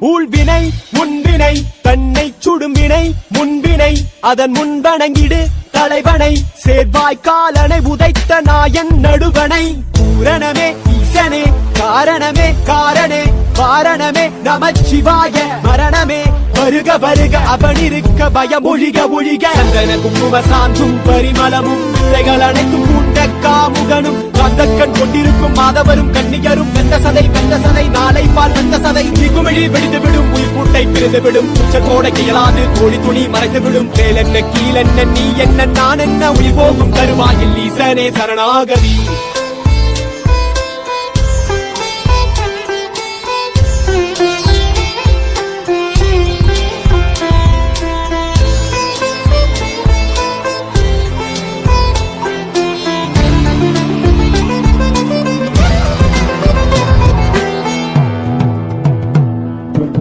ஊழ்வினை முன்வினை தன்னை சுடும்பினை முன்வினை அதன் முன்வணங்கிடு தலைவனை. சேர்வாய் காலனை உதைத்த நாயன் நடுவனை. பூரணமே ஈசனே காரணமே காரணே காரணமே நமச்சிவாய மரணமே. வருக வருக அவனிருக்க பயம் ஒழிக ஒழிக. சந்தன குங்கும சாந்தும் பரிமளமும் பிள்ளைகள் அனைத்தும் கூட்ட காமுகனும் கந்தக்கண் கொண்டிருக்கும் மாதவரும் கண்ணியரும் வெந்த சதை வெந்த சதை நாளை பால் வெந்த சதை. திகுமிழி வெடித்து விடும் உயிர் கூட்டை பிரிந்து விடும் உச்சத்தோட இயலாது கோழி துணி மறைத்து விடும். மேல் என்ன நீ என்ன நான் என்ன உயிர் போகும் தருவாயில் ஈசனே சரணாகதி.